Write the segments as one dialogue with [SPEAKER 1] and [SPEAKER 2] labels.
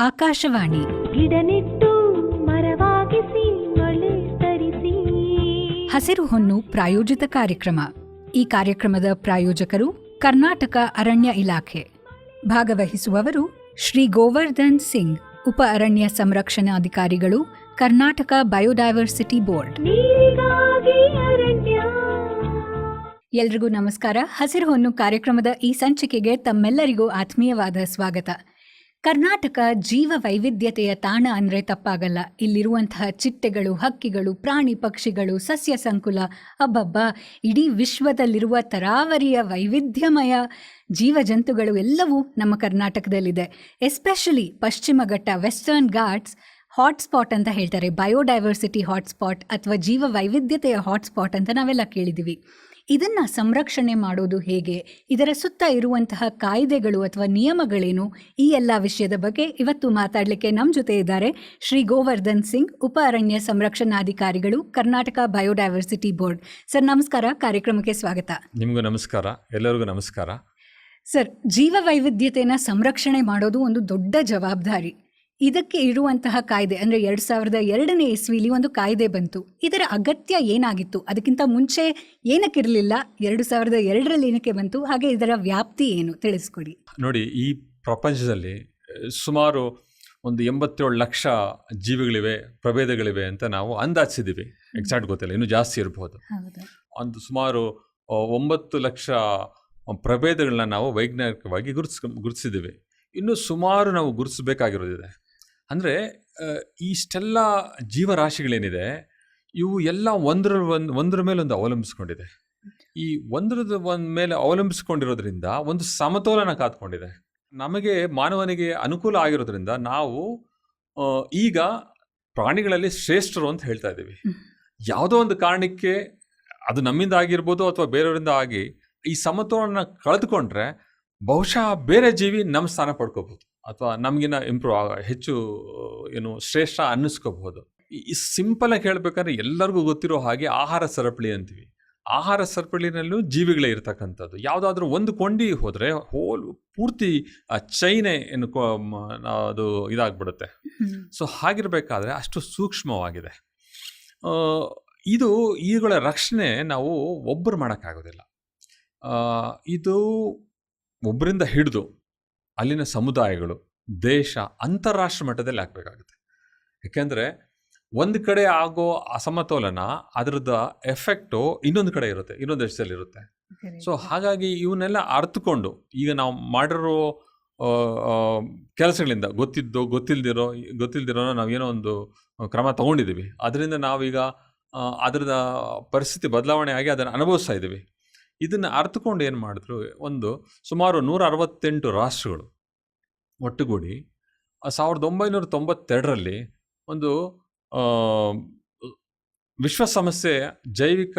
[SPEAKER 1] ಆಕಾಶವಾಣಿ.
[SPEAKER 2] ಗಿಡನೆಟ್ಟು ಮರವಾಗಿಸಿ ಮಳೆ ತರಿಸಿ.
[SPEAKER 1] ಹಸಿರು ಹೊನ್ನು ಪ್ರಾಯೋಜಿತ ಕಾರ್ಯಕ್ರಮ. ಈ ಕಾರ್ಯಕ್ರಮದ ಪ್ರಾಯೋಜಕರು ಕರ್ನಾಟಕ ಅರಣ್ಯ ಇಲಾಖೆ. ಭಾಗವಹಿಸುವವರು ಶ್ರೀ ಗೋವರ್ಧನ್ ಸಿಂಗ್ ಉಪ ಅರಣ್ಯ ಸಂರಕ್ಷಣಾಧಿಕಾರಿಗಳು ಕರ್ನಾಟಕ ಬಯೋಡೈವರ್ಸಿಟಿ ಬೋರ್ಡ್. ಎಲ್ರಿಗೂ ನಮಸ್ಕಾರ. ಹಸಿರು ಹೊನ್ನು ಕಾರ್ಯಕ್ರಮದ ಈ ಸಂಚಿಕೆಗೆ ತಮ್ಮೆಲ್ಲರಿಗೂ ಆತ್ಮೀಯವಾದ ಸ್ವಾಗತ. ಕರ್ನಾಟಕ ಜೀವ ವೈವಿಧ್ಯತೆಯ ತಾಣ ಅಂದರೆ ತಪ್ಪಾಗಲ್ಲ. ಇಲ್ಲಿರುವಂತಹ ಚಿಟ್ಟೆಗಳು, ಹಕ್ಕಿಗಳು, ಪ್ರಾಣಿ ಪಕ್ಷಿಗಳು, ಸಸ್ಯ ಸಂಕುಲ, ಅಬ್ಬಬ್ಬ, ಇಡೀ ವಿಶ್ವದಲ್ಲಿರುವ ತರಾವರಿಯ ವೈವಿಧ್ಯಮಯ ಜೀವ ಜಂತುಗಳು ಎಲ್ಲವೂ ನಮ್ಮ ಕರ್ನಾಟಕದಲ್ಲಿದೆ. ಎಸ್ಪೆಷಲಿ ಪಶ್ಚಿಮ ಘಟ್ಟ ವೆಸ್ಟರ್ನ್ ಘಾಟ್ಸ್ ಹಾಟ್ಸ್ಪಾಟ್ ಅಂತ ಹೇಳ್ತಾರೆ. ಬಯೋಡೈವರ್ಸಿಟಿ ಹಾಟ್ಸ್ಪಾಟ್ ಅಥವಾ ಜೀವ ವೈವಿಧ್ಯತೆಯ ಹಾಟ್ಸ್ಪಾಟ್ ಅಂತ ನಾವೆಲ್ಲ ಕೇಳಿದ್ದೀವಿ. ಇದನ್ನು ಸಂರಕ್ಷಣೆ ಮಾಡೋದು ಹೇಗೆ? ಇದರ ಸುತ್ತ ಇರುವಂತಹ ಕಾಯ್ದೆಗಳು ಅಥವಾ ನಿಯಮಗಳೇನು? ಈ ಎಲ್ಲ ವಿಷಯದ ಬಗ್ಗೆ ಇವತ್ತು ಮಾತಾಡಲಿಕ್ಕೆ ನಮ್ಮ ಜೊತೆ ಇದ್ದಾರೆ ಶ್ರೀ ಗೋವರ್ಧನ್ ಸಿಂಗ್ ಉಪ ಅರಣ್ಯ ಸಂರಕ್ಷಣಾಧಿಕಾರಿಗಳು ಕರ್ನಾಟಕ ಬಯೋಡೈವರ್ಸಿಟಿ ಬೋರ್ಡ್ ಸರ್ ನಮಸ್ಕಾರ. ಕಾರ್ಯಕ್ರಮಕ್ಕೆ ಸ್ವಾಗತ.
[SPEAKER 3] ನಿಮಗೂ ನಮಸ್ಕಾರ. ಎಲ್ಲರಿಗೂ ನಮಸ್ಕಾರ.
[SPEAKER 1] ಸರ್ ಜೀವ ವೈವಿಧ್ಯತೆಯನ್ನು ಸಂರಕ್ಷಣೆ ಮಾಡೋದು ಒಂದು ದೊಡ್ಡ ಜವಾಬ್ದಾರಿ. ಇದಕ್ಕೆ ಇರುವಂತಹ ಕಾಯ್ದೆ ಅಂದರೆ ಎರಡು ಸಾವಿರದ ಎರಡನೇ ಇಸ್ವಿಲಿ ಒಂದು ಕಾಯ್ದೆ ಬಂತು. ಇದರ ಅಗತ್ಯ ಏನಾಗಿತ್ತು? ಅದಕ್ಕಿಂತ ಮುಂಚೆ ಏನಕ್ಕಿರಲಿಲ್ಲ? ಎರಡು ಸಾವಿರದ ಎರಡರಲ್ಲಿ ಏನಕ್ಕೆ ಬಂತು? ಹಾಗೆ ಇದರ ವ್ಯಾಪ್ತಿ ಏನು? ತಿಳಿಸ್ಕೊಡಿ.
[SPEAKER 3] ನೋಡಿ ಈ ಪ್ರಪಂಚದಲ್ಲಿ ಸುಮಾರು ಒಂದು ಎಂಬತ್ತೇಳು ಲಕ್ಷ ಜೀವಿಗಳಿವೆ ಪ್ರಭೇದಗಳಿವೆ ಅಂತ ನಾವು ಅಂದಾಜಿಸಿದ್ದೀವಿ. ಎಕ್ಸಾಕ್ಟ್ ಗೊತ್ತಿಲ್ಲ ಇನ್ನೂ ಜಾಸ್ತಿ ಇರಬಹುದು
[SPEAKER 1] ಹೌದು.
[SPEAKER 3] ಒಂದು ಸುಮಾರು ಒಂಬತ್ತು ಲಕ್ಷ ಪ್ರಭೇದಗಳನ್ನ ನಾವು ವೈಜ್ಞಾನಿಕವಾಗಿ ಗುರುತಿಸ್ ಗುರುತಿಸಿದ್ದೀವಿ. ಇನ್ನು ಸುಮಾರು ನಾವು ಗುರುತಿಸಬೇಕಾಗಿರೋದಿದೆ. ಅಂದರೆ ಇಷ್ಟೆಲ್ಲ ಜೀವರಾಶಿಗಳೇನಿದೆ ಇವು ಎಲ್ಲ ಒಂದರ ಒಂದು ಒಂದರ ಮೇಲೆ ಒಂದು ಅವಲಂಬಿಸ್ಕೊಂಡಿದೆ. ಈ ಒಂದರದ ಒಂದ್ ಮೇಲೆ ಅವಲಂಬಿಸ್ಕೊಂಡಿರೋದ್ರಿಂದ ಒಂದು ಸಮತೋಲನ ಕಾದ್ಕೊಂಡಿದೆ. ನಮಗೆ ಮಾನವನಿಗೆ ಅನುಕೂಲ ಆಗಿರೋದ್ರಿಂದ ನಾವು ಈಗ ಪ್ರಾಣಿಗಳಲ್ಲಿ ಶ್ರೇಷ್ಠರು ಅಂತ ಹೇಳ್ತಾ ಇದ್ದೀವಿ. ಯಾವುದೋ ಒಂದು ಕಾರಣಕ್ಕೆ ಅದು ನಮ್ಮಿಂದ ಆಗಿರ್ಬೋದು ಅಥವಾ ಬೇರೆಯವರಿಂದ ಆಗಿ ಈ ಸಮತೋಲನ ಕಳೆದುಕೊಂಡ್ರೆ ಬಹುಶಃ ಬೇರೆ ಜೀವಿ ನಮ್ಮ ಸ್ಥಾನ ಪಡ್ಕೋಬಹುದು ಅಥವಾ ನಮಗಿನ್ನ ಇಂಪ್ರೂವ್ ಆಗ ಹೆಚ್ಚು ಏನು ಶ್ರೇಷ್ಠ ಅನ್ನಿಸ್ಕೋಬಹುದು. ಈ ಸಿಂಪಲ್ ಆಗಿ ಹೇಳ್ಬೇಕಾದ್ರೆ ಎಲ್ಲರಿಗೂ ಗೊತ್ತಿರೋ ಹಾಗೆ ಆಹಾರ ಸರಪಳಿ ಅಂತೀವಿ. ಆಹಾರ ಸರಪಳಿನಲ್ಲೂ ಜೀವಿಗಳೇ ಇರತಕ್ಕಂಥದ್ದು. ಯಾವುದಾದ್ರೂ ಒಂದು ಕೊಂಡಿ ಹೋದರೆ ಹೋಲ್ ಪೂರ್ತಿ ಚೈನೆ ಏನು ಅದು ಇದಾಗ್ಬಿಡುತ್ತೆ. ಸೊ ಹಾಗಿರಬೇಕಾದ್ರೆ ಅಷ್ಟು ಸೂಕ್ಷ್ಮವಾಗಿದೆ. ಇದು ಇವುಗಳ ರಕ್ಷಣೆ ನಾವು ಒಬ್ಬರು ಮಾಡೋಕ್ಕಾಗೋದಿಲ್ಲ. ಇದು ಒಬ್ಬರಿಂದ ಹಿಡಿದು ಅಲ್ಲಿನ ಸಮುದಾಯಗಳು ದೇಶ ಅಂತಾರಾಷ್ಟ್ರ ಮಟ್ಟದಲ್ಲಿ ಆಗಬೇಕಾಗುತ್ತೆ ಯಾಕೆಂದರೆ ಒಂದು ಕಡೆ ಆಗೋ ಅಸಮತೋಲನ ಅದರದ ಎಫೆಕ್ಟು ಇನ್ನೊಂದು ಕಡೆ ಇರುತ್ತೆ ಇನ್ನೊಂದು ದೇಶದಲ್ಲಿರುತ್ತೆ ಸೊ ಹಾಗಾಗಿ ಇವನ್ನೆಲ್ಲ ಅರ್ಥಕೊಂಡು ಈಗ ನಾವು ಮಾಡಿರೋ ಕೆಲಸಗಳಿಂದ ಗೊತ್ತಿದ್ದೋ ಗೊತ್ತಿಲ್ದಿರೋ ಗೊತ್ತಿಲ್ದಿರೋ ನಾವೇನೋ ಒಂದು ಕ್ರಮ ತಗೊಂಡಿದ್ದೀವಿ. ಅದರಿಂದ ನಾವೀಗ ಅದರದ ಪರಿಸ್ಥಿತಿ ಬದಲಾವಣೆ ಆಗಿ ಅದನ್ನು ಅನುಭವಿಸ್ತಾ ಇದ್ದೀವಿ. ಇದನ್ನು ಅರ್ಥಕೊಂಡು ಏನು ಮಾಡಿದ್ರು ಒಂದು ಸುಮಾರು ನೂರ ಅರವತ್ತೆಂಟು ರಾಷ್ಟ್ರಗಳು ಒಟ್ಟುಗೂಡಿ ಸಾವಿರದ ಒಂಬೈನೂರ ತೊಂಬತ್ತೆರಡರಲ್ಲಿ ಒಂದು ವಿಶ್ವ ಸಮಸ್ಯೆ ಜೈವಿಕ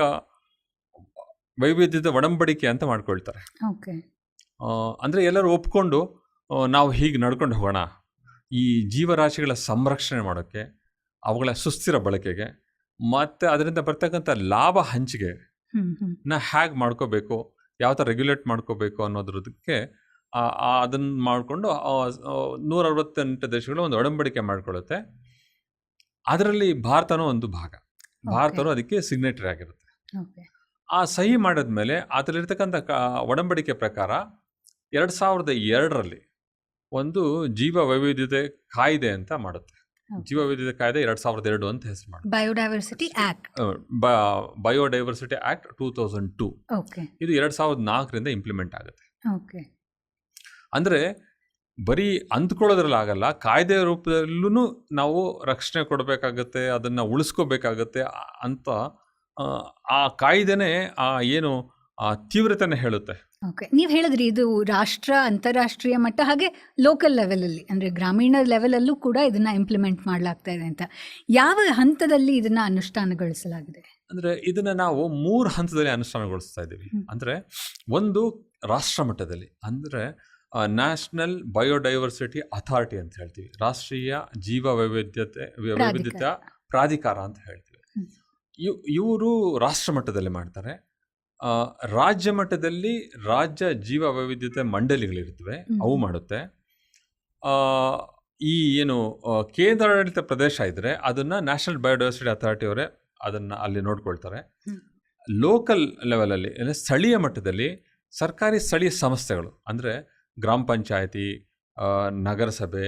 [SPEAKER 3] ವೈವಿಧ್ಯದ ಒಡಂಬಡಿಕೆ ಅಂತ ಮಾಡ್ಕೊಳ್ತಾರೆ. ಅಂದ್ರೆ ಎಲ್ಲರೂ ಒಪ್ಕೊಂಡು ನಾವು ಹೀಗೆ ನಡ್ಕೊಂಡು ಹೋಗೋಣ. ಈ ಜೀವರಾಶಿಗಳ ಸಂರಕ್ಷಣೆ ಮಾಡೋಕ್ಕೆ ಅವುಗಳ ಸುಸ್ಥಿರ ಬಳಕೆಗೆ ಮತ್ತು ಅದರಿಂದ ಬರ್ತಕ್ಕಂಥ ಲಾಭ ಹಂಚಿಕೆ ನ ಹ್ಯಾಗ್ ಮಾಡ್ಕೋಬೇಕು ಯಾವ ಥರ ರೆಗ್ಯುಲೇಟ್ ಮಾಡ್ಕೋಬೇಕು ಅನ್ನೋದ್ರದಕ್ಕೆ ಅದನ್ನ ಮಾಡಿಕೊಂಡು ನೂರ ಅರವತ್ತೆಂಟು ದೇಶಗಳು ಒಂದು ಒಡಂಬಡಿಕೆ ಮಾಡ್ಕೊಳ್ಳುತ್ತೆ. ಅದರಲ್ಲಿ ಭಾರತನೂ ಒಂದು ಭಾಗ. ಭಾರತನೂ ಅದಕ್ಕೆ ಸಿಗ್ನೇಟರಿ ಆಗಿರುತ್ತೆ. ಆ ಸಹಿ ಮಾಡಿದ್ಮೇಲೆ ಅದರಲ್ಲಿರ್ತಕ್ಕಂಥ ಕ ಒಡಂಬಡಿಕೆ ಪ್ರಕಾರ ಎರಡು ಸಾವಿರದ ಎರಡರಲ್ಲಿ ಒಂದು ಜೀವ ವೈವಿಧ್ಯತೆ ಕಾಯ್ದೆ ಅಂತ ಮಾಡುತ್ತೆ. ಜೀವ ವೈವಿಧ್ಯತೆ ಕಾಯ್ದೆ ಎರಡು ಸಾವಿರದ ಎರಡು ಅಂತ ಹೆಸರು ಮಾಡಿ
[SPEAKER 1] biodiversity act
[SPEAKER 3] biodiversity act two thousand two
[SPEAKER 1] okay
[SPEAKER 3] ಇದು ಎರಡು ಸಾವಿರದ ನಾಲ್ಕರಿಂದ ಇಂಪ್ಲಿಮೆಂಟ್ ಆಗುತ್ತೆ.
[SPEAKER 1] ಓಕೆ
[SPEAKER 3] ಅಂದರೆ ಬರೀ ಅಂದ್ಕೊಳ್ಳೋದ್ರಲ್ಲಾಗಲ್ಲ ಕಾಯ್ದೆ ರೂಪದಲ್ಲೂ ನಾವು ರಕ್ಷಣೆ ಕೊಡಬೇಕಾಗತ್ತೆ ಅದನ್ನು ಉಳಿಸ್ಕೋಬೇಕಾಗತ್ತೆ ಅಂತ ಆ, ಆ ಕಾಯ್ದೆನೇ ಆ ಏನು ಆ ತೀವ್ರತೆನ ಹೇಳುತ್ತೆ.
[SPEAKER 1] ಓಕೆ ನೀವು ಹೇಳಿದ್ರಿ ಇದು ರಾಷ್ಟ್ರ ಅಂತಾರಾಷ್ಟ್ರೀಯ ಮಟ್ಟ ಹಾಗೆ ಲೋಕಲ್ ಲೆವೆಲಲ್ಲಿ ಅಂದರೆ ಗ್ರಾಮೀಣ ಲೆವೆಲಲ್ಲೂ ಕೂಡ ಇದನ್ನ ಇಂಪ್ಲಿಮೆಂಟ್ ಮಾಡಲಾಗ್ತಾ ಇದೆ ಅಂತ. ಯಾವ ಹಂತದಲ್ಲಿ ಇದನ್ನ ಅನುಷ್ಠಾನಗೊಳಿಸಲಾಗಿದೆ?
[SPEAKER 3] ಅಂದರೆ ಇದನ್ನು ನಾವು ಮೂರು ಹಂತದಲ್ಲಿ ಅನುಷ್ಠಾನಗೊಳಿಸ್ತಾ ಇದ್ದೀವಿ. ಅಂದರೆ ಒಂದು ರಾಷ್ಟ್ರ ಮಟ್ಟದಲ್ಲಿ ಅಂದರೆ ನ್ಯಾಷನಲ್ ಬಯೋಡೈವರ್ಸಿಟಿ ಅಥಾರಿಟಿ ಅಂತ ಹೇಳ್ತೀವಿ. ರಾಷ್ಟ್ರೀಯ ಜೀವ ವೈವಿಧ್ಯತೆ ವೈವಿಧ್ಯತೆ ಪ್ರಾಧಿಕಾರ ಅಂತ ಹೇಳ್ತೀವಿ. ಇವರು ರಾಷ್ಟ್ರ ಮಟ್ಟದಲ್ಲಿ ಮಾಡ್ತಾರೆ. ರಾಜ್ಯ ಮಟ್ಟದಲ್ಲಿ ರಾಜ್ಯ ಜೀವ ವೈವಿಧ್ಯತೆ ಮಂಡಳಿಗಳಿರ್ತವೆ ಅವು ಮಾಡುತ್ತೆ. ಈ ಏನು ಕೇಂದ್ರಾಡಳಿತ ಪ್ರದೇಶ ಇದ್ದರೆ ಅದನ್ನು ನ್ಯಾಷನಲ್ ಬಯೋಡೈವರ್ಸಿಟಿ ಅಥಾರಿಟಿ ಅವರೇ ಅದನ್ನು ಅಲ್ಲಿ ನೋಡ್ಕೊಳ್ತಾರೆ. ಲೋಕಲ್ ಲೆವೆಲಲ್ಲಿ ಅಂದರೆ ಸ್ಥಳೀಯ ಮಟ್ಟದಲ್ಲಿ ಸರ್ಕಾರಿ ಸ್ಥಳೀಯ ಸಂಸ್ಥೆಗಳು ಅಂದರೆ ಗ್ರಾಮ ಪಂಚಾಯತಿ ನಗರಸಭೆ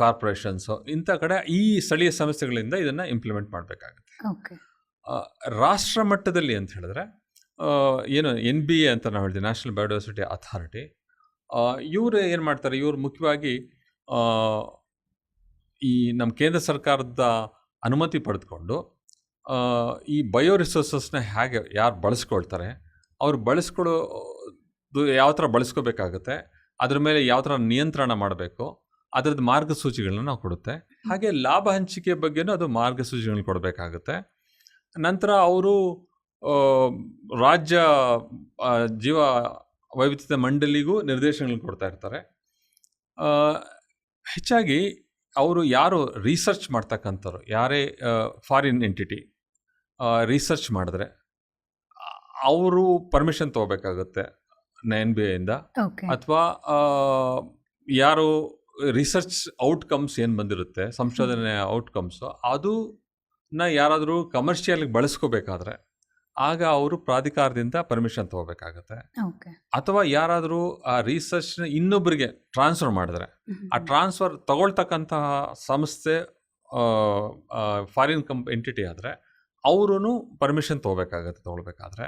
[SPEAKER 3] ಕಾರ್ಪೊರೇಷನ್ಸು ಇಂಥ ಕಡೆ ಈ ಸ್ಥಳೀಯ ಸಂಸ್ಥೆಗಳಿಂದ ಇದನ್ನು ಇಂಪ್ಲಿಮೆಂಟ್ ಮಾಡಬೇಕಾಗುತ್ತೆ. ರಾಷ್ಟ್ರ ಮಟ್ಟದಲ್ಲಿ ಅಂತ ಹೇಳಿದ್ರೆ ಏನು ಎನ್ ಬಿ ಎ ಅಂತ ನಾವು ಹೇಳ್ತೀವಿ ನ್ಯಾಷನಲ್ ಬಯೋಡೈವರ್ಸಿಟಿ ಅಥಾರಿಟಿ ಇವರು ಏನು ಮಾಡ್ತಾರೆ, ಇವರು ಮುಖ್ಯವಾಗಿ ಈ ನಮ್ಮ ಕೇಂದ್ರ ಸರ್ಕಾರದ ಅನುಮತಿ ಪಡೆದುಕೊಂಡು ಈ ಬಯೋ ರಿಸೋರ್ಸಸ್ನ ಹೇಗೆ ಯಾರು ಬಳಸ್ಕೊಳ್ತಾರೆ, ಅವ್ರು ಬಳಸ್ಕೊಳ್ಳೋದು ಯಾವ ಥರ ಬಳಸ್ಕೋಬೇಕಾಗುತ್ತೆ, ಅದ್ರ ಮೇಲೆ ಯಾವ ಥರ ನಿಯಂತ್ರಣ ಮಾಡಬೇಕು ಅದರದ್ದು ಮಾರ್ಗಸೂಚಿಗಳನ್ನ ನಾವು ಕೊಡುತ್ತೆ. ಹಾಗೆ ಲಾಭ ಹಂಚಿಕೆ ಬಗ್ಗೆನೂ ಅದು ಮಾರ್ಗಸೂಚಿಗಳನ್ನ ಕೊಡಬೇಕಾಗುತ್ತೆ. ನಂತರ ಅವರು ರಾಜ್ಯ ಜೀವ ವೈವಿಧ್ಯತೆ ಮಂಡಳಿಗೂ ನಿರ್ದೇಶನಗಳನ್ನು ಕೊಡ್ತಾ ಇರ್ತಾರೆ. ಹೆಚ್ಚಾಗಿ ಅವರು ಯಾರು ರಿಸರ್ಚ್ ಮಾಡ್ತಕ್ಕಂಥವ್ರು ಯಾರೇ ಫಾರಿನ್ ಎಂಟಿಟಿ ರಿಸರ್ಚ್ ಮಾಡಿದ್ರೆ ಅವರು ಪರ್ಮಿಷನ್ ತೊಗೋಬೇಕಾಗುತ್ತೆ ಎನ್ ಬಿ
[SPEAKER 1] ಐಯಿಂದ
[SPEAKER 3] ಅಥವಾ ಯಾರು ರಿಸರ್ಚ್ ಔಟ್ಕಮ್ಸ್ ಏನು ಬಂದಿರುತ್ತೆ ಸಂಶೋಧನೆ ಔಟ್ಕಮ್ಸು ಅದನ್ನ ಯಾರಾದರೂ ಕಮರ್ಷಿಯಲ್ಗೆ ಬಳಸ್ಕೋಬೇಕಾದ್ರೆ ಆಗ ಅವರು ಪ್ರಾಧಿಕಾರದಿಂದ ಪರ್ಮಿಷನ್ ತಗೋಬೇಕಾಗತ್ತೆ. ಅಥವಾ ಯಾರಾದರೂ ಆ ರಿಸರ್ಚ್ ಇನ್ನೊಬ್ಬರಿಗೆ ಟ್ರಾನ್ಸ್ಫರ್ ಮಾಡಿದ್ರೆ ಆ ಟ್ರಾನ್ಸ್ಫರ್ ತಗೊಳ್ತಕ್ಕಂತಹ ಸಂಸ್ಥೆ ಫಾರಿನ್ ಕಂಪ್ ಎಂಟಿಟಿ ಆದರೆ ಅವರು ಪರ್ಮಿಷನ್ ತಗೋಬೇಕಾಗತ್ತೆ ತಗೊಳ್ಬೇಕಾದ್ರೆ.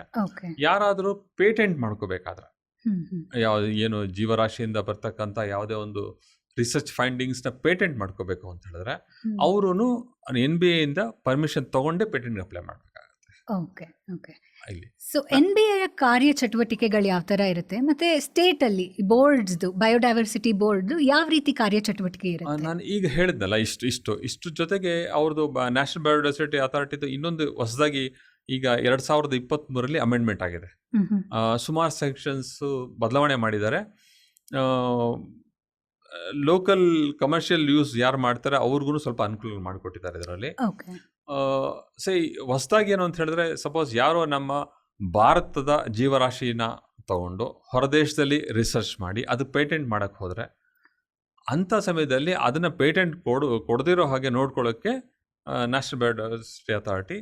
[SPEAKER 3] ಯಾರಾದರೂ ಪೇಟೆಂಟ್ ಮಾಡ್ಕೋಬೇಕಾದ್ರೆ. ಯಾವ ಏನು ಜೀವರಾಶಿಯಿಂದ ಬರ್ತಕ್ಕಂಥ ಯಾವುದೇ ಒಂದು ರಿಸರ್ಚ್ ಫೈಂಡಿಂಗ್ಸ್ನ ಪೇಟೆಂಟ್ ಮಾಡ್ಕೋಬೇಕು ಅಂತ ಹೇಳಿದ್ರೆ. ಅವರು ಎನ್ ಬಿ ಎಯಿಂದ ಪರ್ಮಿಷನ್ ತಗೊಂಡೇ ಪೇಟೆಂಟ್ ಅಪ್ಲೈ ಮಾಡಬೇಕಾಗುತ್ತೆ.
[SPEAKER 1] Okay okay. So N B A ಕಾರ್ಯ ಚಟುವಟಿಕೆಗಳು ಯಾವ ಥರ ಇರುತ್ತೆ? ಮತ್ತೆ ಸ್ಟೇಟ್ ಅಲ್ಲಿ ಬೋರ್ಡ್ಸ್ದು ಬಯೋಡೈವರ್ಸಿಟಿ ಬೋರ್ಡ್ ಯಾವ ರೀತಿ ಕಾರ್ಯ ಚಟುವಟಿಕೆ ಇರುತ್ತೆ?
[SPEAKER 3] ನಾನು ಈಗ ಹೇಳಿದ್ನಲ್ಲ ಇಷ್ಟು ಇಷ್ಟು ಇಷ್ಟು ಜೊತೆಗೆ ಅವ್ರದ್ದು ನ್ಯಾಷನಲ್ ಬಯೋಡೈವರ್ಸಿಟಿ ಅಥಾರಿಟಿದು ಇನ್ನೊಂದು ಹೊಸದಾಗಿ ಈಗ ಎರಡು ಸಾವಿರದ ಇಪ್ಪತ್ತ್ಮೂರರಲ್ಲಿ ಅಮೆಂಡ್ಮೆಂಟ್ ಆಗಿದೆ. ಸುಮಾರು ಸೆಕ್ಷನ್ಸ್ ಬದಲಾವಣೆ ಮಾಡಿದ್ದಾರೆ. ಲೋಕಲ್ ಕಮರ್ಷಿಯಲ್ ಯೂಸ್ ಯಾರು ಮಾಡ್ತಾರೆ ಅವ್ರಿಗೂ ಸ್ವಲ್ಪ ಅನುಕೂಲ ಮಾಡಿಕೊಟ್ಟಿದ್ದಾರೆ ಇದರಲ್ಲಿ. ಸೇ ಹೊಸದಾಗಿ ಏನು ಅಂತ ಹೇಳಿದ್ರೆ ಸಪೋಸ್ ಯಾರೋ ನಮ್ಮ ಭಾರತದ ಜೀವರಾಶಿನ ತಗೊಂಡು ಹೊರದೇಶದಲ್ಲಿ ರಿಸರ್ಚ್ ಮಾಡಿ ಅದು ಪೇಟೆಂಟ್ ಮಾಡೋಕ್ಕೆ ಹೋದರೆ ಅಂಥ ಸಮಯದಲ್ಲಿ ಅದನ್ನು ಪೇಟೆಂಟ್ ಕೊಡು ಕೊಡದಿರೋ ಹಾಗೆ ನೋಡ್ಕೊಳ್ಳೋಕ್ಕೆ ನ್ಯಾಷನಲ್ ಬಯೋಡೈವರ್ಸಿಟಿ ಅಥಾರಿಟಿ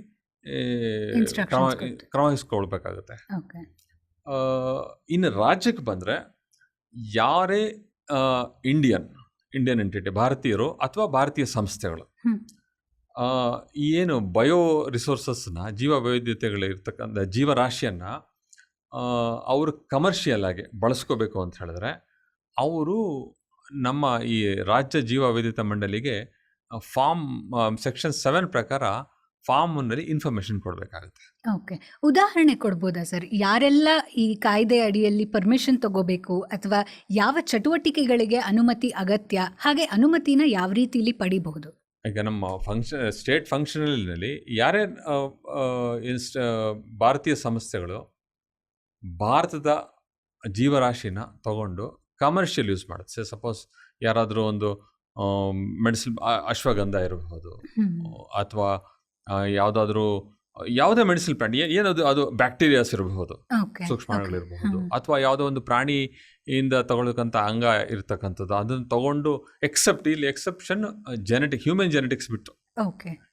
[SPEAKER 3] ಕ್ರಮ ಆ, ಇನ್ನು ರಾಜ್ಯಕ್ಕೆ ಬಂದರೆ ಯಾರೇ ಇಂಡಿಯನ್ ಇಂಡಿಯನ್ ಎಂಟಿಟಿ ಭಾರತೀಯರು ಅಥವಾ ಭಾರತೀಯ ಸಂಸ್ಥೆಗಳು. ಏನು ಬಯೋ ರಿಸೋರ್ಸಸ್ನ ಜೀವ ವೈವಿಧ್ಯತೆಗಳಿರ್ತಕ್ಕಂಥ ಜೀವರಾಶಿಯನ್ನು ಅವರು ಕಮರ್ಷಿಯಲ್ ಆಗಿ ಬಳಸ್ಕೋಬೇಕು ಅಂತ ಹೇಳಿದ್ರೆ ಅವರು ನಮ್ಮ ಈ ರಾಜ್ಯ ಜೀವ ವೈವಿಧ್ಯತೆ ಮಂಡಳಿಗೆ ಫಾರ್ಮ್ ಸೆಕ್ಷನ್ ಸೆವೆನ್ ಪ್ರಕಾರ ಫಾರ್ಮ್ನಲ್ಲಿ ಇನ್ಫಾರ್ಮೇಶನ್ ಕೊಡಬೇಕಾಗುತ್ತೆ.
[SPEAKER 1] ಓಕೆ. ಉದಾಹರಣೆ ಕೊಡ್ಬೋದಾ ಸರ್? ಯಾರೆಲ್ಲ ಈ ಕಾಯ್ದೆ ಅಡಿಯಲ್ಲಿ ಪರ್ಮಿಷನ್ ತಗೋಬೇಕು ಅಥವಾ ಯಾವ ಚಟುವಟಿಕೆಗಳಿಗೆ ಅನುಮತಿ ಅಗತ್ಯ ಹಾಗೆ ಅನುಮತಿನ ಯಾವ ರೀತಿಯಲ್ಲಿ ಪಡಿಬಹುದು?
[SPEAKER 3] ಈಗ ನಮ್ಮ ಫಂಕ್ಷನ್ ಸ್ಟೇಟ್ ಫಂಕ್ಷನಲ್ನಲ್ಲಿ ಯಾರೇ ಇನ್ಸ್ಟ ಭಾರತೀಯ ಸಂಸ್ಥೆಗಳು ಭಾರತದ ಜೀವರಾಶಿನ ತಗೊಂಡು ಕಮರ್ಷಿಯಲ್ ಯೂಸ್ ಮಾಡುತ್ತೆ. ಸಪೋಸ್ ಯಾರಾದರೂ ಒಂದು ಮೆಡಿಸಿನ್ ಅಶ್ವಗಂಧ ಇರಬಹುದು ಅಥವಾ ಯಾವುದಾದ್ರೂ ಯಾವುದೇ ಮೆಡಿಸಿನ್ ಪ್ಲಾಂಟ್ ಏನದು ಅದು ಬ್ಯಾಕ್ಟೀರಿಯಾಸ್ ಇರಬಹುದು
[SPEAKER 1] ಸೂಕ್ಷ್ಮಗಳಿರಬಹುದು
[SPEAKER 3] ಸೂಕ್ಷ್ಮಾಣುಗಳಿರಬಹುದು
[SPEAKER 1] ಹ್ಮ್.
[SPEAKER 3] ಅಥವಾ ಯಾವುದೋ ಒಂದು ಪ್ರಾಣಿಯಿಂದ ತಗೊಳ್ತಕ್ಕಂಥ ಅಂಗ ಇರ್ತಕ್ಕಂಥದ್ದು ಅದನ್ನ ತಗೊಂಡು ಎಕ್ಸೆಪ್ಟ್ ಇಲ್ಲಿ ಎಕ್ಸೆಪ್ಷನ್ ಜೆನೆಟಿಕ್ ಹ್ಯೂಮನ್ ಜೆನೆಟಿಕ್ಸ್ ಬಿಟ್ಟು.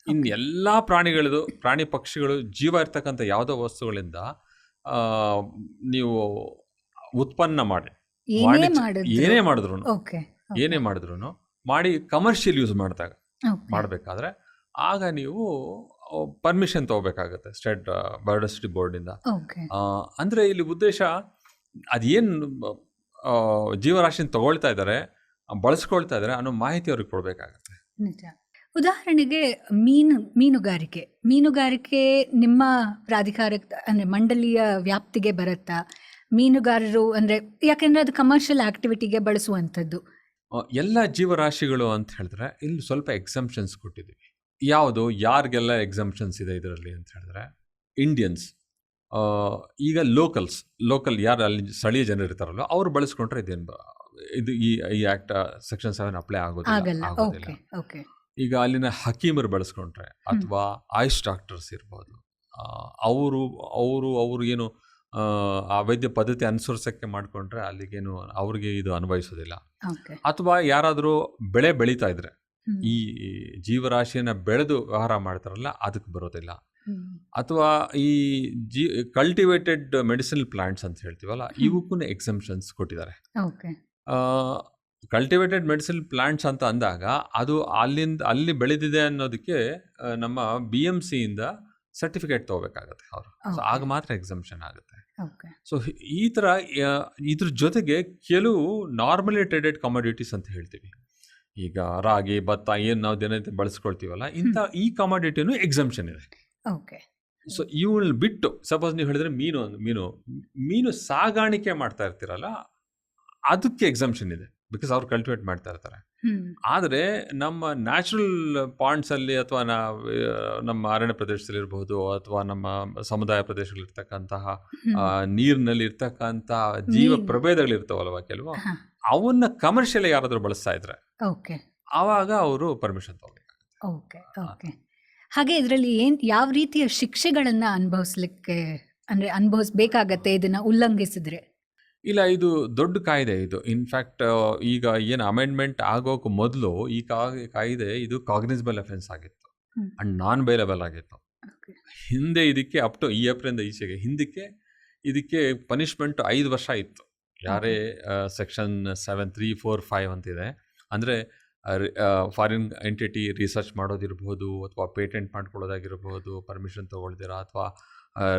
[SPEAKER 3] ಇನ್ ಎಲ್ಲಾ ಪ್ರಾಣಿಗಳದು ಪ್ರಾಣಿ ಪಕ್ಷಿಗಳು ಜೀವ ಇರ್ತಕ್ಕಂಥ ಯಾವುದೋ ವಸ್ತುಗಳಿಂದ ಆ, ನೀವು ಉತ್ಪನ್ನ ಮಾಡಿ.
[SPEAKER 1] ಏನೇ
[SPEAKER 3] ವಾಣಿಜ್ಯ-
[SPEAKER 1] ಮಾಡಿದ್ರು.
[SPEAKER 3] ಏನೇ ಮಾಡಿದ್ರು
[SPEAKER 1] ಓಕೆ
[SPEAKER 3] ಏನೇ ಮಾಡಿದ್ರು ಮಾಡಿ ಕಮರ್ಷಿಯಲ್ ಯೂಸ್ ಮಾಡಿದಾಗ ಮಾಡಬೇಕಾದ್ರೆ ಆಗ ನೀವು ಪರ್ಮಿಷನ್ ತಗೋಬೇಕಾಗುತ್ತೆ ಸ್ಟೇಟ್ ಬಯೋಡೈವರ್ಸಿಟಿ ಬೋರ್ಡಿಂದ ಅಂದರೆ ಇಲ್ಲಿ ಉದ್ದೇಶ ಅದೇನು ಜೀವರಾಶಿನ ತಗೊಳ್ತಾ ಇದ್ದಾರೆ ಬಳಸ್ಕೊಳ್ತಾ ಇದ್ದಾರೆ ಅನ್ನೋ ಮಾಹಿತಿ ಅವ್ರಿಗೆ ಕೊಡಬೇಕಾಗತ್ತೆ.
[SPEAKER 1] ನಿಜ. ಉದಾಹರಣೆಗೆ ಮೀನು ಮೀನುಗಾರಿಕೆ. ಮೀನುಗಾರಿಕೆ ನಿಮ್ಮ ಪ್ರಾಧಿಕಾರ ಅಂದರೆ ಮಂಡಳಿಯ ವ್ಯಾಪ್ತಿಗೆ ಬರುತ್ತಾ? ಮೀನುಗಾರರು ಅಂದರೆ ಯಾಕೆಂದರೆ ಅದು ಕಮರ್ಷಿಯಲ್ ಆಕ್ಟಿವಿಟಿಗೆ ಬಳಸುವಂಥದ್ದು.
[SPEAKER 3] ಎಲ್ಲ ಜೀವರಾಶಿಗಳು ಅಂತ ಹೇಳಿದ್ರೆ ಇಲ್ಲಿ ಸ್ವಲ್ಪ ಎಕ್ಸಂಪ್ಷನ್ಸ್ ಕೊಟ್ಟಿದ್ದೀವಿ. ಯಾವುದು ಯಾರಿಗೆಲ್ಲ ಎಕ್ಸಂಪ್ಷನ್ಸ್ ಇದೆ ಇದರಲ್ಲಿ ಅಂತ ಹೇಳಿದ್ರೆ ಇಂಡಿಯನ್ಸ್ ಈಗ ಲೋಕಲ್ಸ್ ಲೋಕಲ್ ಯಾರು ಅಲ್ಲಿ ಸ್ಥಳೀಯ ಜನರು ಇರ್ತಾರಲ್ಲ ಅವ್ರು ಬಳಸ್ಕೊಂಡ್ರೆ ಇದೇನು ಇದು ಈ ಈ ಆ್ಯಕ್ಟ್ ಸೆಕ್ಷನ್ ಸೆವೆನ್ ಅಪ್ಲೈ ಆಗೋದಿಲ್ಲ ಆಗೋದಿಲ್ಲ. ಈಗ ಅಲ್ಲಿನ ಹಕೀಮರು ಬಳಸ್ಕೊಂಡ್ರೆ ಅಥವಾ ಆಯುಷ್ ಡಾಕ್ಟರ್ಸ್ ಇರ್ಬೋದು ಅವರು ಅವರು ಅವರು ಏನು ಆ ವೈದ್ಯ ಪದ್ಧತಿ ಅನುಸರಿಸೋಕ್ಕೆ ಮಾಡಿಕೊಂಡ್ರೆ ಅಲ್ಲಿಗೇನು ಅವ್ರಿಗೆ ಇದು ಅನ್ವಯಿಸೋದಿಲ್ಲ. ಅಥವಾ ಯಾರಾದರೂ ಬೆಳೆ ಬೆಳೀತಾ ಇದ್ರೆ. ಈ ಜೀವರಾಶಿಯನ್ನು ಬೆಳೆದು ವ್ಯವಹಾರ ಮಾಡ್ತಾರಲ್ಲ ಅದಕ್ಕೆ ಬರೋದಿಲ್ಲ. ಅಥವಾ ಈ ಜಿ ಕಲ್ಟಿವೇಟೆಡ್ ಮೆಡಿಸಿನಲ್ ಪ್ಲಾಂಟ್ಸ್ ಅಂತ ಹೇಳ್ತೀವಲ್ಲ. ಇವಕ್ಕೂ ಎಕ್ಸಮ್ಷನ್ಸ್ ಕೊಟ್ಟಿದ್ದಾರೆ. ಕಲ್ಟಿವೇಟೆಡ್ ಮೆಡಿಸಿನ್ ಪ್ಲಾಂಟ್ಸ್ ಅಂತ ಅಂದಾಗ ಅದು ಅಲ್ಲಿಂದ ಅಲ್ಲಿ ಬೆಳೆದಿದೆ ಅನ್ನೋದಕ್ಕೆ ನಮ್ಮ ಬಿ ಎಂ ಸಿಯಿಂದ ಸರ್ಟಿಫಿಕೇಟ್ ತಗೋಬೇಕಾಗತ್ತೆ ಅವರು. ಸೊ ಆಗ ಮಾತ್ರ ಎಕ್ಸಮ್ಷನ್ ಆಗುತ್ತೆ. ಸೊ ಈ ಥರ ಇದ್ರ ಜೊತೆಗೆ ಕೆಲವು ನಾರ್ಮಲಿ ಟ್ರೇಡೆಡ್ ಕಮಾಡಿಟೀಸ್ ಅಂತ ಹೇಳ್ತೀವಿ. ಈಗ ರಾಗಿ ಭತ್ತ ಏನು ನಾವು ದಿನನಿತ್ಯ ಬಳಸ್ಕೊಳ್ತೀವಲ್ಲ ಇಂಥ ಈ ಕಮಾಡಿಟಿನೂ ಎಕ್ಸಮ್ಷನ್ ಇದೆ.
[SPEAKER 1] ಓಕೆ.
[SPEAKER 3] ಸೊ ಇವಳನ್ನ ಬಿಟ್ಟು ಸಪೋಸ್ ನೀವು ಹೇಳಿದ್ರೆ ಮೀನು ಮೀನು ಮೀನು ಸಾಗಾಣಿಕೆ ಮಾಡ್ತಾ ಇರ್ತೀರಲ್ಲ ಅದಕ್ಕೆ ಎಕ್ಸಮ್ಷನ್ ಇದೆ ಬಿಕಾಸ್ ಅವ್ರು ಕಲ್ಟಿವೇಟ್ ಮಾಡ್ತಾ ಇರ್ತಾರೆ. ಆದರೆ ನಮ್ಮ ನ್ಯಾಚುರಲ್ ಪಾಯಿಂಟ್ಸಲ್ಲಿ ಅಥವಾ ನಾ ನಮ್ಮ ಅರಣ್ಯ ಪ್ರದೇಶದಲ್ಲಿ ಇರಬಹುದು ಅಥವಾ ನಮ್ಮ ಸಮುದಾಯ ಪ್ರದೇಶಗಳಿರ್ತಕ್ಕಂತಹ ನೀರಿನಲ್ಲಿ ಇರ್ತಕ್ಕಂತಹ ಜೀವ. ಪ್ರಭೇದಗಳಿರ್ತಾವಲ್ವ ಕೆಲವು. ಅವನ್ನ ಕಮರ್ಷಿಯಲ್ ಯಾರಾದರೂ ಬಳಸ್ತಾ ಇದ್ರೆ
[SPEAKER 1] ಓಕೆ
[SPEAKER 3] ಆವಾಗ ಅವರು ಪರ್ಮಿಷನ್ ತಗೋಬೇಕು.
[SPEAKER 1] ಓಕೆ ಓಕೆ ಹಾಗೆ ಇದರಲ್ಲಿ ಏನ್ ಯಾವ ರೀತಿಯ ಶಿಕ್ಷೆಗಳನ್ನ ಅನುಭವಿಸ್ಲಿಕ್ಕೆ ಅಂದ್ರೆ ಅನುಭವಿಸ್ಬೇಕಾಗತ್ತೆ ಇದನ್ನ ಉಲ್ಲಂಘಿಸಿದ್ರೆ?
[SPEAKER 3] ಇಲ್ಲ ಇದು ದೊಡ್ಡ ಕಾಯ್ದೆ ಇದು. ಇನ್ಫ್ಯಾಕ್ಟ್ ಈಗ ಏನು ಅಮೆಂಡ್ಮೆಂಟ್ ಆಗೋಕೆ ಮೊದಲು ಈ ಕಾಯ್ದೆ ಇದು ಕಾಗ್ನಿಸಬಲ್ ಅಫೆನ್ಸ್ ಆಗಿತ್ತು. ಅಂಡ್ ನಾನ್ ಬೈಲಬಲ್ ಆಗಿತ್ತು. ಹಿಂದೆ ಇದಕ್ಕೆ ಅಪ್ ಟು ಈ ಏಪ್ರಿಲಿಂದ ಈಚೆಗೆ ಹಿಂದಕ್ಕೆ ಇದಕ್ಕೆ ಪನಿಷ್ಮೆಂಟ್ ಐದು ವರ್ಷ ಇತ್ತು. ಯಾರೇ section seven three four five ಅಂತಿದೆ. ಅಂದರೆ ಫಾರಿನ್ ಎಂಟಿಟಿ ರಿಸರ್ಚ್ ಮಾಡೋದಿರ್ಬೋದು ಅಥವಾ ಪೇಟೆಂಟ್ ಮಾಡ್ಕೊಳ್ಳೋದಾಗಿರ್ಬೋದು ಪರ್ಮಿಷನ್ ತೊಗೊಳ್ದಿರ ಅಥವಾ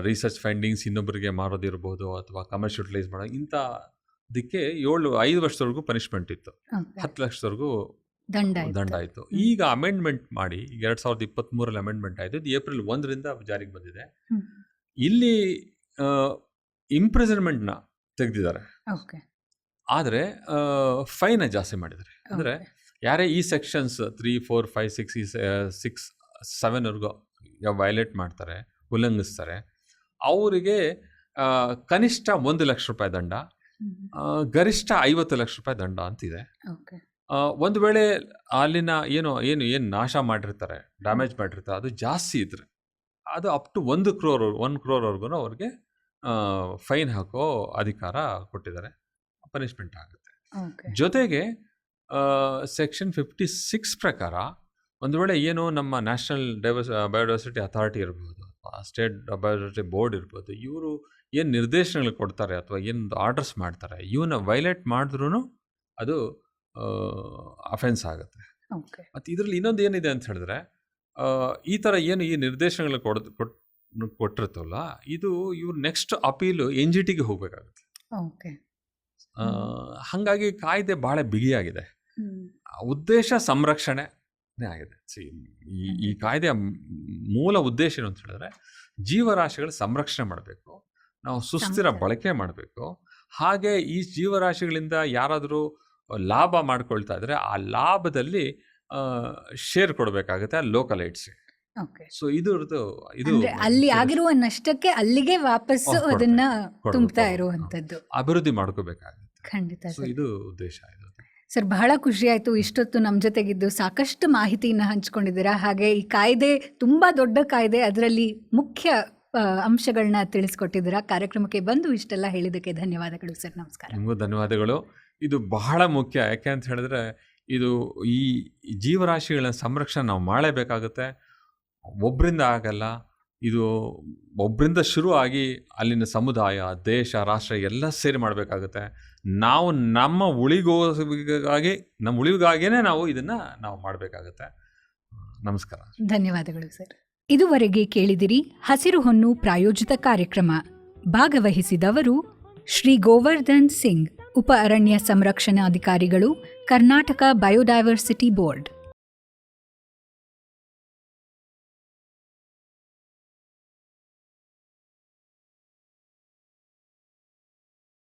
[SPEAKER 3] ರಿಸರ್ಚ್ ಫೈಂಡಿಂಗ್ಸ್ ಇನ್ನೊಬ್ಬರಿಗೆ ಮಾರೋದಿರ್ಬೋದು ಅಥವಾ ಕಮರ್ಷಿಯಲೈಸ್ ಮಾಡೋ ಮಾಡೋ ಇಂಥದಕ್ಕೆ ಏಳು ಐದು ವರ್ಷದವರೆಗೂ ಪನಿಷ್ಮೆಂಟ್ ಇತ್ತು. ಹತ್ತು ಲಕ್ಷದವರೆಗೂ
[SPEAKER 1] ದಂಡ.
[SPEAKER 3] ದಂಡ ಆಯಿತು ಈಗ ಅಮೆಂಡ್ಮೆಂಟ್ ಮಾಡಿ ಈಗ ಎರಡು ಸಾವಿರದ ಇಪ್ಪತ್ತ್ಮೂರಲ್ಲಿ ಅಮೆಂಡ್ಮೆಂಟ್ ಆಯಿತು. ಇದು ಏಪ್ರಿಲ್ ಒಂದರಿಂದ ಜಾರಿಗೆ ಬಂದಿದೆ. ಇಲ್ಲಿ ಇಂಪ್ರಿಸನ್ಮೆಂಟ್ನ ತೆಗೆದಿದ್ದಾರೆ.
[SPEAKER 1] ಓಕೆ.
[SPEAKER 3] ಆದರೆ ಫೈನ ಜಾಸ್ತಿ ಮಾಡಿದ್ದಾರೆ. ಅಂದರೆ ಯಾರೇ ಈ sections three four five six ಈ ಸಿಕ್ಸ್ ಸೆವೆನ್ವರೆಗೂ ವೈಲೇಟ್ ಮಾಡ್ತಾರೆ ಉಲ್ಲಂಘಿಸ್ತಾರೆ ಅವರಿಗೆ ಕನಿಷ್ಠ ಒಂದು ಲಕ್ಷ ರೂಪಾಯಿ ದಂಡ ಗರಿಷ್ಠ ಐವತ್ತು ಲಕ್ಷ ರೂಪಾಯಿ ದಂಡ ಅಂತಿದೆ. ಒಂದು ವೇಳೆ ಅಲ್ಲಿನ ಏನು ಏನು ಏನು ನಾಶ ಮಾಡಿರ್ತಾರೆ ಡ್ಯಾಮೇಜ್ ಮಾಡಿರ್ತಾರೆ ಅದು ಜಾಸ್ತಿ ಇದ್ರೆ ಅದು ಅಪ್ ಟು ಒಂದು ಕ್ರೋರ್ ಒನ್ ಕ್ರೋರ್ವರೆಗೂ ಅವ್ರಿಗೆ ಫೈನ್ ಹಾಕೋ ಅಧಿಕಾರ ಕೊಟ್ಟಿದ್ದಾರೆ. ಪನಿಷ್ಮೆಂಟ್ ಆಗುತ್ತೆ. ಜೊತೆಗೆ ಸೆಕ್ಷನ್ ಫಿಫ್ಟಿ ಸಿಕ್ಸ್ ಪ್ರಕಾರ ಒಂದು ವೇಳೆ ಏನು ನಮ್ಮ ನ್ಯಾಷನಲ್ ಡೈವರ್ಸ್ ಬಯೋಡೈವರ್ಸಿಟಿ ಅಥಾರಿಟಿ ಇರ್ಬೋದು ಅಥವಾ ಸ್ಟೇಟ್ ಬಯೋಡೈವರ್ಸಿಟಿ ಬೋರ್ಡ್ ಇರ್ಬೋದು ಇವರು ಏನು ನಿರ್ದೇಶನಗಳು ಕೊಡ್ತಾರೆ ಅಥವಾ ಏನು ಆರ್ಡರ್ಸ್ ಮಾಡ್ತಾರೆ ಇವನ್ನ ವೈಲೇಟ್ ಮಾಡಿದ್ರೂ ಅದು ಅಫೆನ್ಸ್ ಆಗುತ್ತೆ. ಮತ್ತು ಇದರಲ್ಲಿ ಇನ್ನೊಂದು ಏನಿದೆ ಅಂತ ಹೇಳಿದ್ರೆ ಈ ಥರ ಏನು ಈ ನಿರ್ದೇಶನಗಳು ಕೊಡ್ ಕೊಟ್ ಕೊಟ್ಟಿರ್ತವಲ್ಲ ಇದು ಇವ್ರ ನೆಕ್ಸ್ಟ್ ಅಪೀಲು ಎನ್ ಜಿ ಟಿಗೆ ಹೋಗಬೇಕಾಗುತ್ತೆ.
[SPEAKER 1] ಓಕೆ.
[SPEAKER 3] ಹಾಗಾಗಿ ಕಾಯ್ದೆ ಭಾಳ ಬಿಗಿಯಾಗಿದೆ. ಆ ಉದ್ದೇಶ ಸಂರಕ್ಷಣೆ ಆಗಿದೆ. ಸಿ ಈ ಈ ಕಾಯ್ದೆಯ ಮೂಲ ಉದ್ದೇಶ ಏನು ಅಂತ ಹೇಳಿದ್ರೆ ಜೀವರಾಶಿಗಳ ಸಂರಕ್ಷಣೆ ಮಾಡಬೇಕು ನಾವು ಸುಸ್ಥಿರ ಬಳಕೆ ಮಾಡಬೇಕು. ಹಾಗೆ ಈ ಜೀವರಾಶಿಗಳಿಂದ ಯಾರಾದರೂ ಲಾಭ ಮಾಡ್ಕೊಳ್ತಾ ಇದ್ರೆ ಆ ಲಾಭದಲ್ಲಿ ಶೇರ್ ಕೊಡಬೇಕಾಗುತ್ತೆ ಲೋಕಲ್ ಏಡ್ಸ್ಗೆ
[SPEAKER 1] ಓಕೆ
[SPEAKER 3] ಸೊ ಇದು
[SPEAKER 1] ಇದು ಅಲ್ಲಿ ಆಗಿರುವ ನಷ್ಟಕ್ಕೆ ಅಲ್ಲಿಗೆ
[SPEAKER 3] ವಾಪಸ್
[SPEAKER 1] ಅದನ್ನ
[SPEAKER 3] ತುಂಬ್ತಾ
[SPEAKER 1] ತುಂಬುತ್ತಾ. ಇರುವಂತದ್ದು
[SPEAKER 3] ಅಭಿವೃದ್ಧಿ ಮಾಡ್ಕೋಬೇಕಾಗುತ್ತೆ.
[SPEAKER 1] ಖಂಡಿತ
[SPEAKER 3] ಸೊ ಇದು ಉದ್ದೇಶ ಇದು.
[SPEAKER 1] ಸರ್ ಬಹಳ ಖುಷಿ ಆಯ್ತು. ಇಷ್ಟೊತ್ತು ನಮ್ಮ ಜೊತೆಗಿದ್ದು ಸಾಕಷ್ಟು ಮಾಹಿತಿಯನ್ನು ಹಂಚ್ಕೊಂಡಿದ್ದೀರಾ. ಹಾಗೆ ಈ ಕಾಯ್ದೆ ತುಂಬಾ ದೊಡ್ಡ ಕಾಯ್ದೆ. ಅದರಲ್ಲಿ ಮುಖ್ಯ ಅಂಶಗಳನ್ನ ತಿಳಿಸ್ಕೊಟ್ಟಿದ್ದೀರಾ. ಕಾರ್ಯಕ್ರಮಕ್ಕೆ ಬಂದು ಇಷ್ಟೆಲ್ಲ ಹೇಳಿದ್ದಕ್ಕೆ ಧನ್ಯವಾದಗಳು ಸರ್. ನಮಸ್ಕಾರ.
[SPEAKER 3] ನಿಮಗೂ ಧನ್ಯವಾದಗಳು. ಇದು ಬಹಳ ಮುಖ್ಯ. ಯಾಕೆ ಅಂತ ಹೇಳಿದ್ರೆ ಇದು ಈ ಜೀವರಾಶಿಗಳ ಸಂರಕ್ಷಣೆ ನಾವು ಮಾಡಲೇಬೇಕಾಗುತ್ತೆ. ಒಬ್ಬರಿಂದ ಆಗಲ್ಲ, ಇದು ಒಬ್ಬರಿಂದ ಶುರು ಆಗಿ ಅಲ್ಲಿನ ಸಮುದಾಯ, ದೇಶ, ರಾಷ್ಟ್ರ ಎಲ್ಲ ಸೇರಿ ಮಾಡಬೇಕಾಗುತ್ತೆ. ನಾವು ನಮ್ಮ ಉಳಿಗೋಗಾಗಿ ನಮ್ಮ ಉಳಿವಿಗಾಗಿಯೇ ನಾವು ಇದನ್ನು ನಾವು ಮಾಡಬೇಕಾಗುತ್ತೆ. ನಮಸ್ಕಾರ.
[SPEAKER 1] ಧನ್ಯವಾದಗಳು, ಸರ್. ಇದುವರೆಗೆ ಕೇಳಿದಿರಿ ಹಸಿರು ಹೊನ್ನು ಪ್ರಾಯೋಜಿತ ಕಾರ್ಯಕ್ರಮ. ಭಾಗವಹಿಸಿದವರು ಶ್ರೀ ಗೋವರ್ಧನ್ ಸಿಂಗ್, ಉಪ ಅರಣ್ಯ ಸಂರಕ್ಷಣಾಧಿಕಾರಿಗಳು, ಕರ್ನಾಟಕ ಬಯೋಡೈವರ್ಸಿಟಿ ಬೋರ್ಡ್.